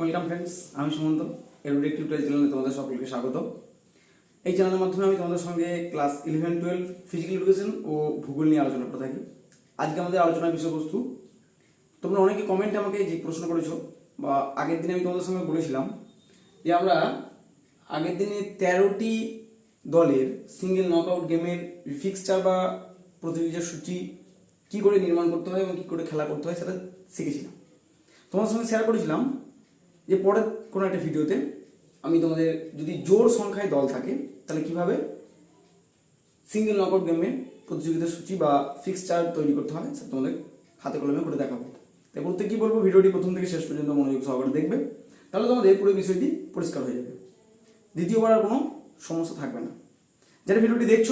Welcome friends, আমি Sumanta, এরোডিক tutorial চ্যানেলে তোমাদের সকলকে স্বাগত। এই চ্যানেলের মাধ্যমে আমি তোমাদের সঙ্গে class eleven twelve physical education ও ভূগোল নিয়ে আলোচনা করে থাকি। আজকে আমাদের আলোচনার বিষয়বস্তু, তোমরা অনেকে কমেন্টে আমাকে যে প্রশ্ন করেছ, বা আগের দিনে আমি তোমাদের সঙ্গে বলেছিলাম যে আমরা আগের দিনে তেরোটি দলের সিঙ্গেল নকআউট গেমের ফিক্সচার বা প্রতিযোগিতার সূচি কী করে নির্মাণ করতে হয় এবং কী করে খেলা করতে হয় সেটা শিখেছিলাম। তোমার সঙ্গে শেয়ার করেছিলাম যে পরের কোনো একটা ভিডিওতে আমি তোমাদের যদি জোর সংখ্যায় দল থাকে, তাহলে কীভাবে সিঙ্গেল নকআউট গেমে প্রতিযোগিতার সূচি বা ফিক্সচার তৈরি করতে হয় সেটা তোমাদের হাতে কলমে করে দেখাবো। তাই বলতে কী বলব, ভিডিওটি প্রথম থেকে শেষ পর্যন্ত মনোযোগ সহকারে দেখবে, তাহলে তোমাদের পুরো বিষয়টি পরিষ্কার হয়ে যাবে। দ্বিতীয়বার আর কোনো সমস্যা থাকবে না। যারা ভিডিওটি দেখছ,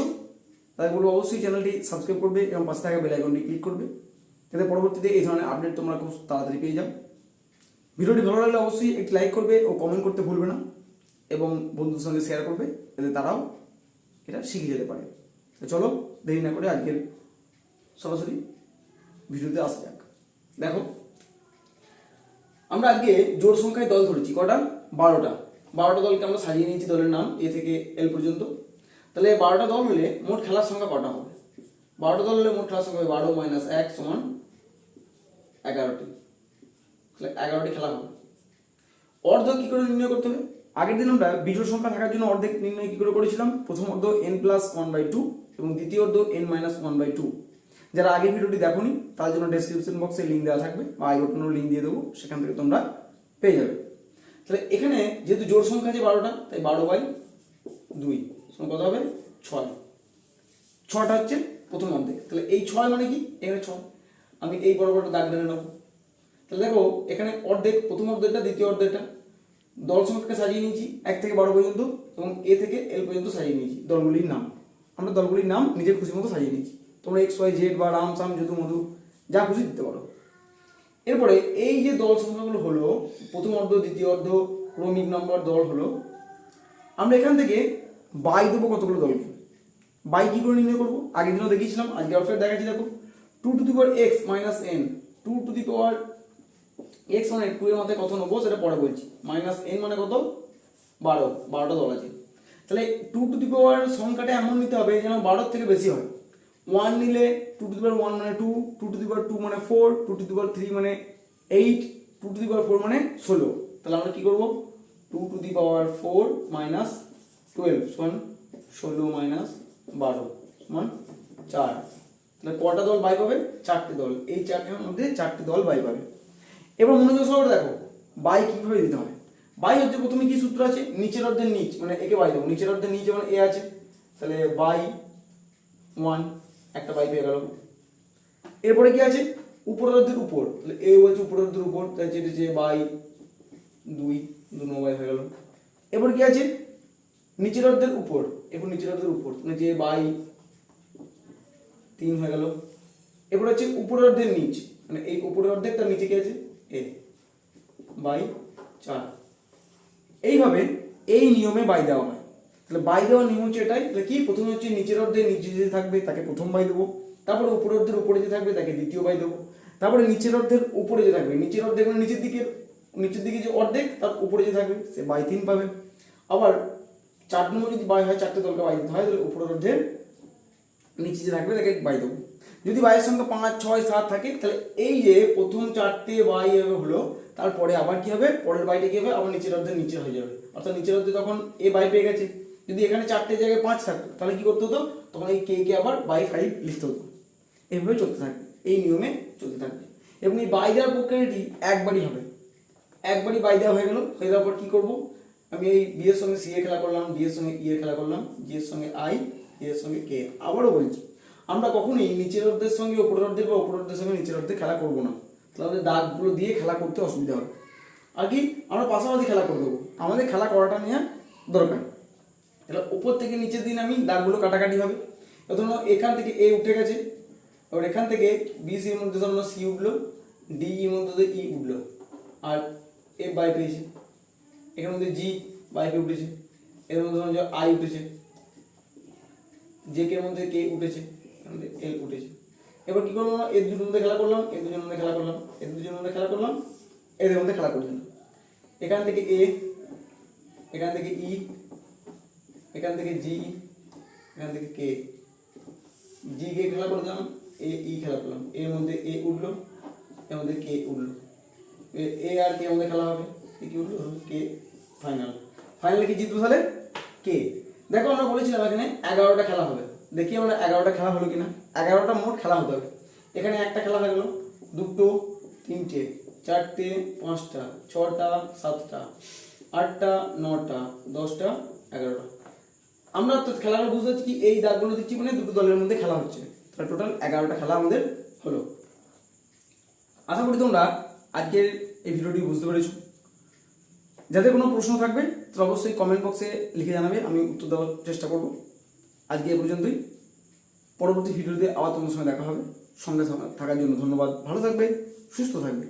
তাদের বলব অবশ্যই চ্যানেলটি সাবস্ক্রাইব করবে এবং পাশে থাকা বেল আইকনটি ক্লিক করবে, যাতে পরবর্তীতে এই ধরনের আপডেট তোমরা খুব তাড়াতাড়ি পেয়ে যাও। ভিডিওটি ভালো লাগলে অবশ্যই একটি লাইক করবে ও কমেন্ট করতে ভুলবে না এবং বন্ধুদের সঙ্গে শেয়ার করবে যাতে তারাও এটা শিখে যেতে পারে। তো চলো, দেরি না করে আজকের সরাসরি ভিডিওতে আসা যাক। দেখো, আমরা আজকে জোর সংখ্যায় দল ধরেছি, কটা? বারোটা। বারোটা দলকে আমরা সাজিয়ে নিয়েছি দলের নাম, এ থেকে এল পর্যন্ত। তাহলে বারোটা দল হলে মোট খেলার সংখ্যা কটা হবে? বারোটা দল হলে মোট খেলার সংখ্যা হবে বারো মাইনাস এক সমান এগারোটি। এগারোটি খেলা হবে। অর্ধ কি করে নির্ণয় করতে হবে? আগের দিন আমরা বিজোড় সংখ্যা থাকার জন্য অর্ধেক নির্ণয় কি করে করেছিলাম? প্রথম অর্ধ n plus one by two এবং দ্বিতীয় অর্ধ n minus one by two যারা আগের ভিডিওটি দেখোনি তার জন্য ডেসক্রিপশন বক্সে লিঙ্ক দেওয়া থাকবে বা আই বটনেরও লিঙ্ক দিয়ে দেবো, সেখান থেকে তোমরা পেয়ে যাবে। তাহলে এখানে যেহেতু জোর সংখ্যা আছে বারোটা, তাই বারো বাই দুই কত হবে? ছয়। ছটা হচ্ছে প্রথম অর্ধেক। তাহলে এই ছয় মানে কি? এখানে ছয়। আমি এই বড় বড় দাগ টেনে নেব। তাহলে দেখো, এখানে অর্ধেক, প্রথম অর্ধেকটা, দ্বিতীয় অর্ধেকটা, দল সংখ্যাকে সাজিয়ে নিয়েছি, এক থেকে বারো পর্যন্ত, এবং এ থেকে এল পর্যন্ত সাজিয়ে নিয়েছি, দলগুলির নাম। আমরা দলগুলির নাম নিজের খুশি মতো সাজিয়ে নিয়েছি। তোমরা এক্স ওয়াই জেড বা রাম, সাম, যদু, মধু, যা খুশি দিতে পারো। এরপরে এই যে দল সংখ্যাগুলো হলো, প্রথম অর্ধ, দ্বিতীয় অর্ধ, ক্রমিক নম্বর দল হলো, আমরা এখান থেকে বাই দেবো কতগুলো দলকে? বাই কী করে নির্ণয় করব? আগের দিনও দেখিয়েছিলাম, আজকে আবার দেখাচ্ছি, দেখো। Two to the power x minus n two to the power x মানে টু এর মাথায় কত নেব সেটা পরে বলছি। মাইনাস এন মানে কত? বারো। বারোটা দল আছে তাহলে টু টু দি পাওয়ার সংখ্যাটা এমন নিতে হবে যেন বারোর থেকে বেশি হয়। ওয়ান নিলে two to the power one মানে two two to the power two মানে four two to the power three মানে eight two to the power four মানে ষোলো। তাহলে আমরা কী করব? Two to the power four minus twelve সমান ষোলো মাইনাস বারো, সমান চার। তাহলে কটা দল বাই পাবে? চারটে দল। এই চারটের মধ্যে চারটে দল বাই পাবে। এবার মনোযোগ সহকারে দেখো। বাই কীভাবে দিতে হয় বাই হচ্ছে প্রথমে কি সূত্র আছে? নিচের অর্ধের নিচ মানে একে বাই দেবো। নিচের অর্ধের নিচ যেমন এ আছে। তাহলে বাই ওয়ান, একটা বাই পেয়ে গেল। এরপরে কি আছে? উপরের অর্ধের উপর। তাহলে এ হচ্ছে উপরের অর্ধের উপর তাহলে যে বাই দুই, দু বাই হয়ে গেল। এরপর কি আছে? নিচের অর্ধের উপর। এরপর নিচের অর্ধের উপর। মানে যে বাই তিন হয়ে গেল। এরপর হচ্ছে উপরের অর্ধের নিচ। মানে এই উপরের অর্ধেক তার নিচে কি আছে? এ, বাই চার। এইভাবে এই নিয়মে বাই দেওয়া হয়। তাহলে বাই দেওয়ার নিয়ম হচ্ছে এটাই। তাহলে কি? প্রথমে হচ্ছে নিচের অর্ধেক, নিচে যে থাকবে, তাকে প্রথম বাই দেবো। তারপরে উপরের অর্ধের উপরে যে থাকবে, তাকে দ্বিতীয় বাই দেবো। তারপরে নিচের অর্ধের উপরে যে থাকবে। নিচের অর্ধেক মানে নিচের দিকে নিচের দিকে যে অর্ধেক, তার উপরে যে থাকবে, সে বাই তিন পাবে। আবার চার নম্বর যদি বাই হয়, চারটে দলকে বাই দিতে হয়, তাহলে উপরের অর্ধের নিচে যে থাকবে, তাকে বাই দেবো। যদি বাইয়ের সংখ্যা পাঁচ, ছয়, সাত থাকে, তাহলে এই যে প্রথম চারটে বাই এভাবে হলো, তারপরে আবার কি হবে? পরের বাইটা কি হবে? আবার নিচের অর্ধের নিচে হয়ে যাবে। অর্থাৎ নিচের অর্ধে তখন এ বাই পেয়ে গেছে। যদি এখানে চারটে জায়গায় পাঁচ থাকতো, তাহলে কি করতে হতো? তখন এই কে কে আবার বাই ফাইভ লিখতে হতো। এইভাবে চলতে থাকবে। এই নিয়মে চলতে থাকবে। এবং এই বাই দেওয়ার প্রক্রিয়াটি একবারই হবে। একবারই বাই দেওয়া হয়ে গেল। হয়ে যাওয়ার পর কী করব? আমি এই বি এর সঙ্গে সি এ খেলা করলাম এর সঙ্গে ই এর খেলা করলাম জি এর সঙ্গে আই এ এর সঙ্গে কে আবারও বলছি আমরা কখনোই নিচের অর্ধের সঙ্গে ওপরের অর্ধেক বা ওপরের অর্ধের সঙ্গে নিচের অর্ধেক খেলা করব না। তাহলে দাগগুলো দিয়ে খেলা করতে অসুবিধা হবে। আর কি, আমরা পাশাপাশি খেলা করে দেবো। আমাদের খেলা করাটা নেওয়া দরকার। তাহলে ওপর থেকে নিচের দিন আমি দাগগুলো কাটাকাটি হবে। ধরুন এখান থেকে এ উঠে গেছে। এবার এখান থেকে বি সির মধ্যে ধরুন সি উঠল ডি এর মধ্যে ই উঠল। আর এ বাই পেয়েছে। এখানের মধ্যে জি বাইকে উঠেছে। এর মধ্যে আই উঠেছে। জে কে মধ্যে কে উঠেছে। এল উঠেছে এবার কি করলাম? এর দুজনের মধ্যে খেলা করলাম এর দুজনের মধ্যে খেলা করলাম এর দুজনের মধ্যে খেলা করলাম এদের মধ্যে খেলা করলাম। এখান থেকে এ, এখান থেকে ই, এখান থেকে জি, এখান থেকে কে। জি কে খেলা করলাম, এ ই খেলা করলাম। এর মধ্যে এ উঠল, এর মধ্যে কে উঠল। এ- আর কে মধ্যে খেলা হবে? কি উঠল? কে? ফাইনাল। ফাইনালে কি জিতবো তাহলে? কে? দেখো আমরা বলেছিলাম এখানে এগারোটা খেলা হবে। দেখি আমরা এগারোটা খেলা হলো কিনা। এগারোটা মোট খেলা হতে হবে। এখানে একটা খেলা হয়ে গেলো। দুটো, তিনটে, চারটে, পাঁচটা, ছটা, সাতটা, আটটা, নটা, দশটা, এগারোটা। আমরা তো খেলাটা বুঝতে পারছি কি এই দাগগুলো দিচ্ছি মানে দুটো দলের মধ্যে খেলা হচ্ছে। তাহলে টোটাল এগারোটা খেলা আমাদের হলো। আশা করি তোমরা আজকের এই ভিডিওটি বুঝতে পেরেছ। যাদের কোনো প্রশ্ন থাকবে তো অবশ্যই কমেন্ট বক্সে লিখে জানাবে, আমি উত্তর দেওয়ার চেষ্টা করব। আজকে এ পর্যন্তই। পরবর্তী ভিডিওতে আবার তোমার সঙ্গে দেখা হবে। সঙ্গে থাকার জন্য ধন্যবাদ। ভালো থাকবে সুস্থ থাকবে